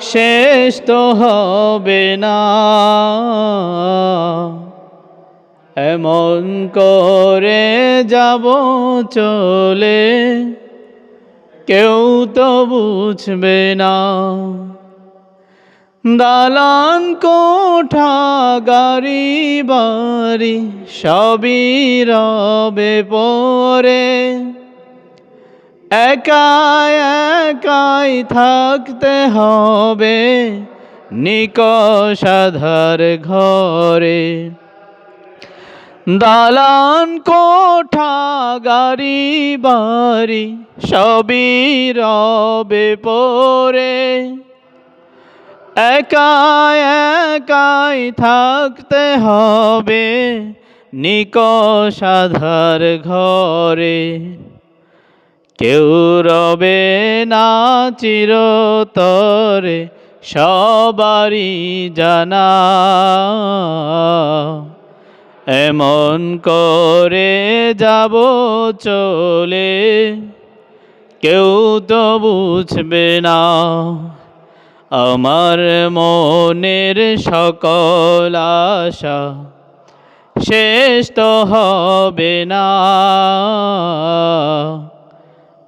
শেষ তো হবে না। এমন করে যাব চলে, কেউ তো বুঝবে না। দালান কোঠা গাড়ি বাড়ি সবই রবে পরে। একাই একাই থাকতে হবে নিকষাধার ঘরে। দালান, কোঠা, গাড়ি, বাড়ি সবই রবে পরে। একাই একাই থাকতে হবে নিকষাধার ঘরে। কেউ রবে না চিরতরে, সবারই জানা। এমন করে যাব চলে, কেউ তো বুঝবে না। আমার মনের সকল আশা শেষ তো হবে না।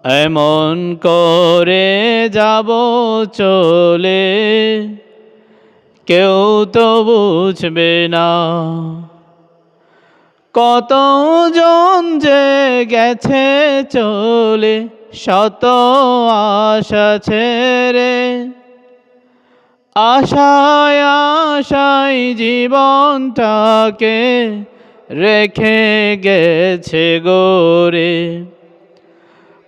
এমন করে যাব চলে, কেউ তো বুঝবে না। কতজন যে গেছে চলে, শত আশা ছেড়ে। আশায় আশায় জীবনটাকে রেখে গেছে গোরে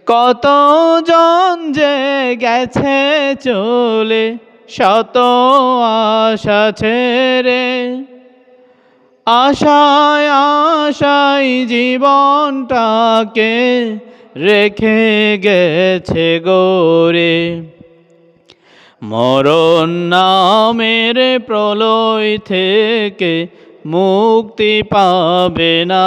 কতজন যে গেছে চলে, শত আশা ছেড়ে। আশায় আশায় জীবনটাকে রেখে গেছে গোরে। মরণ নামের প্রলয় থেকে মুক্তি পাবে না।